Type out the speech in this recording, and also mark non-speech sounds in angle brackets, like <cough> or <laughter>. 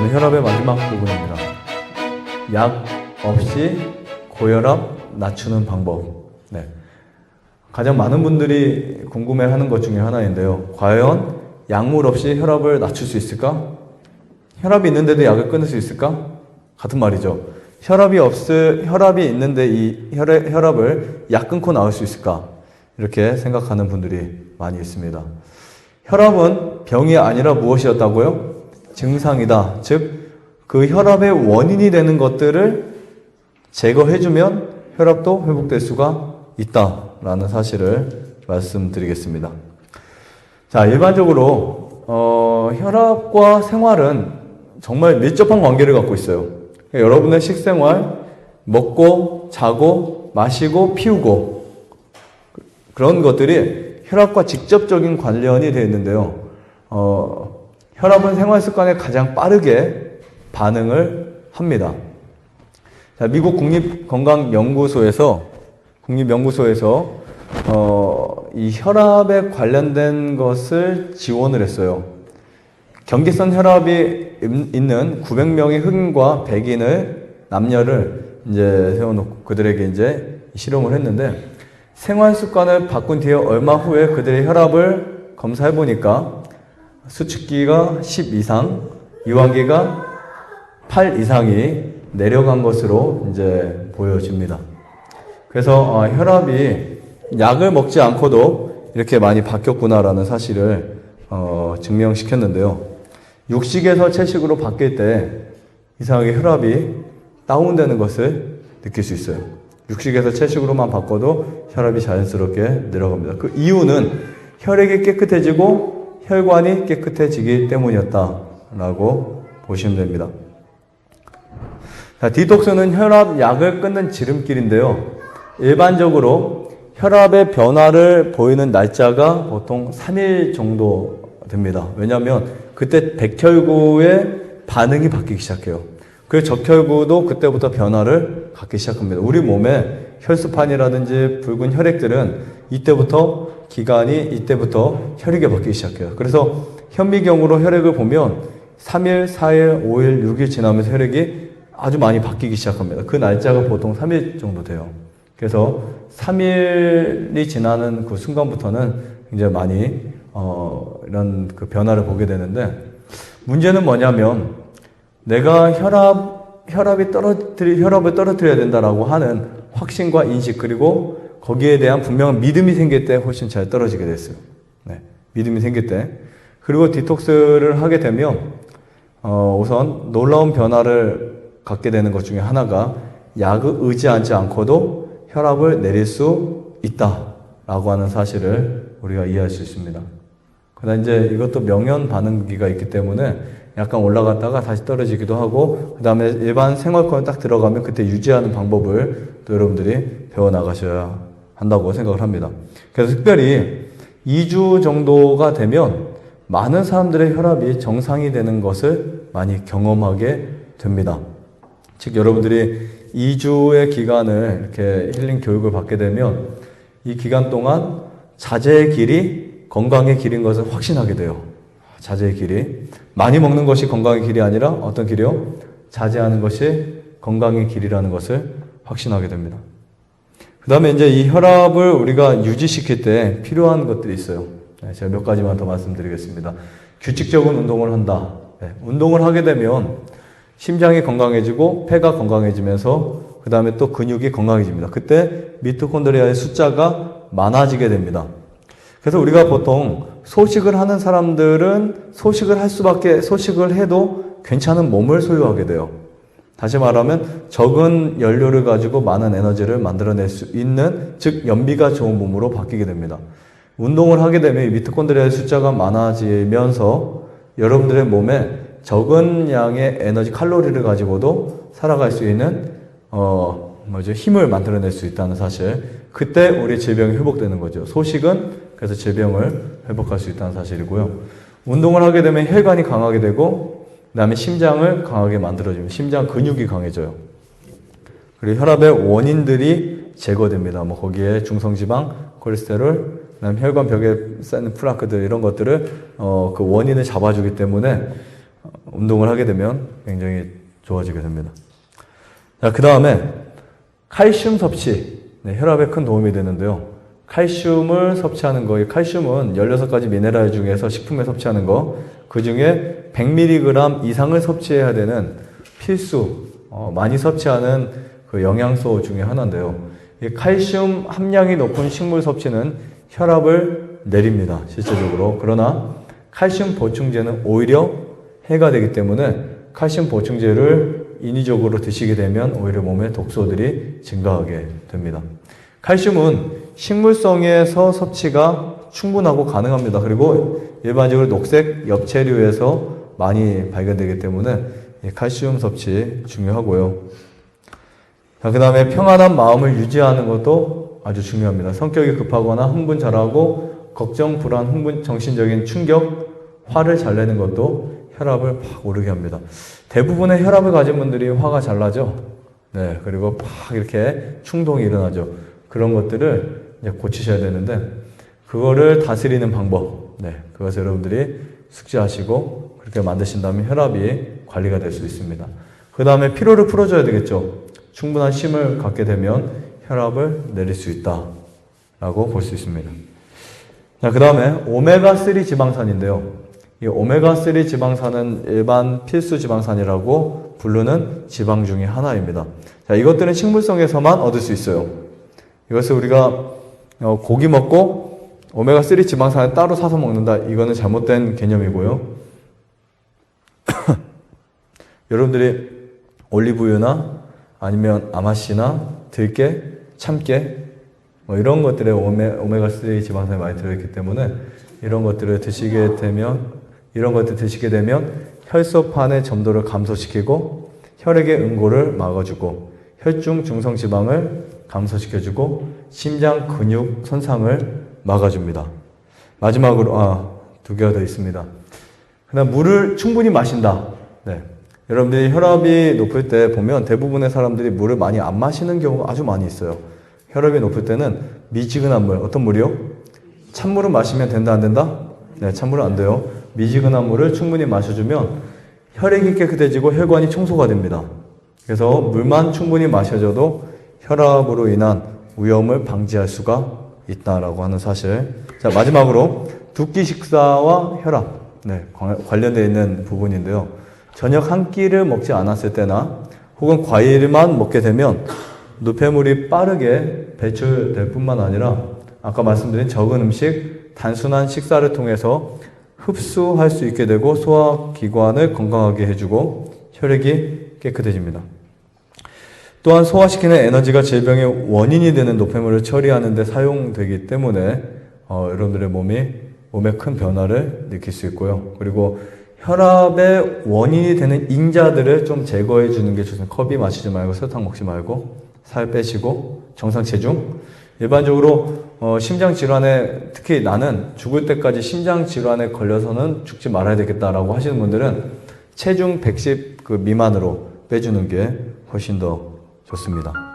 여러분 혈압의 마지막 부분입니다. 약 없이 고혈압 낮추는 방법. 네. 가장 많은 분들이 궁금해 하는 것 중에 하나인데요. 과연 약물 없이 혈압을 낮출 수 있을까? 혈압이 있는데도 약을 끊을 수 있을까? 같은 말이죠. 혈압이 없을 혈압이 있는데 이 혈압, 혈압을 약 끊고 나을 수 있을까? 이렇게 생각하는 분들이 많이 있습니다. 혈압은 병이 아니라 무엇이었다고요? 증상이다. 즉, 그 혈압의 원인이 되는 것들을 제거해주면 혈압도 회복될 수가 있다라는 사실을 말씀드리겠습니다. 자, 일반적으로, 어, 혈압과 생활은 정말 밀접한 관계를 갖고 있어요. 그러니까 여러분의 식생활, 먹고, 자고, 마시고, 피우고, 그런 것들이 혈압과 직접적인 관련이 되어 있는데요. 어, 혈압은 생활 습관에 가장 빠르게 반응을 합니다. 자, 미국 국립건강연구소에서 국립연구소에서 어, 이 혈압에 관련된 것을 지원을 했어요. 경계선 혈압이 있는 900명의 흑인과 백인을 남녀를 이제 세워놓고 그들에게 이제 실험을 했는데 생활 습관을 바꾼 뒤에 얼마 후에 그들의 혈압을 검사해 보니까 수축기가 10 이상, 유황기가 8 이상이 내려간 것으로 이제 보여집니다. 그래서 어, 혈압이 약을 먹지 않고도 이렇게 많이 바뀌었구나라는 사실을 어, 증명시켰는데요. 육식에서 채식으로 바뀔 때 이상하게 혈압이 다운되는 것을 느낄 수 있어요. 육식에서 채식으로만 바꿔도 혈압이 자연스럽게 내려갑니다. 그 이유는 혈액이 깨끗해지고 혈관이 깨끗해지기 때문이었다라고 보시면 됩니다. 자, 디톡스는 혈압 약을 끊는 지름길인데요. 일반적으로 혈압의 변화를 보이는 날짜가 보통 3일 정도 됩니다. 왜냐하면 그때 백혈구의 반응이 바뀌기 시작해요. 그 적혈구도 그때부터 변화를 갖기 시작합니다. 우리 몸에 혈수판이라든지 붉은 혈액들은 이때부터 기간이 이때부터 혈액이 바뀌기 시작해요. 그래서 현미경으로 혈액을 보면 3일, 4일, 5일, 6일 지나면서 혈액이 아주 많이 바뀌기 시작합니다. 그 날짜가 보통 3일 정도 돼요. 그래서 3일이 지나는 그 순간부터는 굉장히 많이 어, 이런 그 변화를 보게 되는데 문제는 뭐냐면 내가 혈압 혈압이 떨어뜨리 혈압을 떨어뜨려야 된다라고 하는 확신과 인식 그리고 거기에 대한 분명한 믿음이 생길 때 훨씬 잘 떨어지게 됐어요. 네, 믿음이 생길 때 그리고 디톡스를 하게 되면 어, 우선 놀라운 변화를 갖게 되는 것 중에 하나가 약을 의지하지 않고도 혈압을 내릴 수 있다라고 하는 사실을 우리가 이해할 수 있습니다. 그다음 이제 이것도 명현 반응기가 있기 때문에 약간 올라갔다가 다시 떨어지기도 하고 그 다음에 일반 생활권에 딱 들어가면 그때 유지하는 방법을 또 여러분들이 배워 나가셔야 한다고 생각을 합니다. 그래서 특별히 2주 정도가 되면 많은 사람들의 혈압이 정상이 되는 것을 많이 경험하게 됩니다. 즉 여러분들이 2주의 기간을 이렇게 힐링 교육을 받게 되면 이 기간 동안 자제의 길이 건강의 길인 것을 확신하게 돼요. 자제의 길이. 많이 먹는 것이 건강의 길이 아니라 어떤 길이요? 자제하는 것이 건강의 길이라는 것을 확신하게 됩니다. 그 다음에 이제 이 혈압을 우리가 유지시킬 때 필요한 것들이 있어요. 네, 제가 몇 가지만 더 말씀드리겠습니다. 규칙적인 운동을 한다. 네, 운동을 하게 되면 심장이 건강해지고 폐가 건강해지면서 그 다음에 또 근육이 건강해집니다. 그때 미토콘드리아의 숫자가 많아지게 됩니다. 그래서 우리가 보통 소식을 하는 사람들은 소식을 할 수밖에 소식을 해도 괜찮은 몸을 소유하게 돼요. 다시 말하면 적은 연료를 가지고 많은 에너지를 만들어낼 수 있는 즉 연비가 좋은 몸으로 바뀌게 됩니다. 운동을 하게 되면 이 미토콘드리아의 숫자가 많아지면서 여러분들의 몸에 적은 양의 에너지 칼로리를 가지고도 살아갈 수 있는 어 뭐죠 힘을 만들어낼 수 있다는 사실. 그때 우리 질병이 회복되는 거죠. 소식은 그래서 질병을 회복할 수 있다는 사실이고요. 운동을 하게 되면 혈관이 강하게 되고 그 다음에 심장을 강하게 만들어주면 심장 근육이 강해져요. 그리고 혈압의 원인들이 제거됩니다. 뭐 거기에 중성지방, 콜레스테롤, 그다음 혈관 벽에 쌓는 플라크들 이런 것들을 어, 그 원인을 잡아주기 때문에 운동을 하게 되면 굉장히 좋아지게 됩니다. 자, 그 다음에 칼슘 섭취. 네, 혈압에 큰 도움이 되는데요. 칼슘을 섭취하는 거, 이 칼슘은 16가지 미네랄 중에서 식품에 섭취하는 거, 그 중에 100mg 이상을 섭취해야 되는 필수, 어, 많이 섭취하는 그 영양소 중에 하나인데요. 이 칼슘 함량이 높은 식물 섭취는 혈압을 내립니다. 실제적으로. 그러나 칼슘 보충제는 오히려 해가 되기 때문에 칼슘 보충제를 인위적으로 드시게 되면 오히려 몸에 독소들이 증가하게 됩니다. 칼슘은 식물성에서 섭취가 충분하고 가능합니다. 그리고 일반적으로 녹색 엽채류에서 많이 발견되기 때문에 이 칼슘 섭취 중요하고요. 자, 그 다음에 평안한 마음을 유지하는 것도 아주 중요합니다. 성격이 급하거나 흥분 잘하고 걱정, 불안, 흥분, 정신적인 충격, 화를 잘 내는 것도 혈압을 팍 오르게 합니다. 대부분의 혈압을 가진 분들이 화가 잘 나죠. 네, 그리고 팍 이렇게 충동이 일어나죠. 그런 것들을 이제 고치셔야 되는데, 그거를 다스리는 방법, 네, 그것을 여러분들이 숙지하시고 그렇게 만드신다면 혈압이 관리가 될 수 있습니다. 그 다음에 피로를 풀어줘야 되겠죠. 충분한 쉼을 갖게 되면 혈압을 내릴 수 있다라고 볼 수 있습니다. 자, 그 다음에 오메가3 지방산인데요. 이 오메가3 지방산은 일반 필수 지방산이라고 부르는 지방 중의 하나입니다. 자, 이것들은 식물성에서만 얻을 수 있어요. 이것을 우리가 어, 고기 먹고 오메가3 지방산을 따로 사서 먹는다. 이거는 잘못된 개념이고요. <coughs> 여러분들이 올리브유나 아니면 아마씨나 들깨, 참깨 뭐 이런 것들에 오메, 오메가3 지방산이 많이 들어있기 때문에 이런 것들을 드시게 되면 이런 것들 드시게 되면 혈소판의 점도를 감소시키고 혈액의 응고를 막아주고 혈중 중성 지방을 감소시켜주고 심장 근육 손상을 막아줍니다. 마지막으로 아, 두 개가 더 있습니다. 그다음 물을 충분히 마신다. 네. 여러분들이 혈압이 높을 때 보면 대부분의 사람들이 물을 많이 안 마시는 경우가 아주 많이 있어요. 혈압이 높을 때는 미지근한 물, 어떤 물이요? 찬물을 마시면 된다, 안 된다? 네, 찬물은 안 돼요. 미지근한 물을 충분히 마셔주면 혈액이 깨끗해지고 혈관이 청소가 됩니다. 그래서 물만 충분히 마셔줘도 혈압으로 인한 위험을 방지할 수가 있다라고 하는 사실. 자, 마지막으로 두끼 식사와 혈압. 네, 관련되어 있는 부분인데요. 저녁 한 끼를 먹지 않았을 때나 혹은 과일만 먹게 되면 노폐물이 빠르게 배출될 뿐만 아니라 아까 말씀드린 적은 음식, 단순한 식사를 통해서 흡수할 수 있게 되고 소화기관을 건강하게 해주고 혈액이 깨끗해집니다. 또한 소화시키는 에너지가 질병의 원인이 되는 노폐물을 처리하는 데 사용되기 때문에 어, 여러분들의 몸이 몸에 큰 변화를 느낄 수 있고요. 그리고 혈압의 원인이 되는 인자들을 좀 제거해 주는 게 좋습니다. 커피 마시지 말고 설탕 먹지 말고 살 빼시고 정상 체중. 일반적으로 어, 심장 질환에 특히 나는 죽을 때까지 심장 질환에 걸려서는 죽지 말아야 되겠다라고 하시는 분들은 체중 110 그 미만으로 빼주는 게 훨씬 더 좋습니다.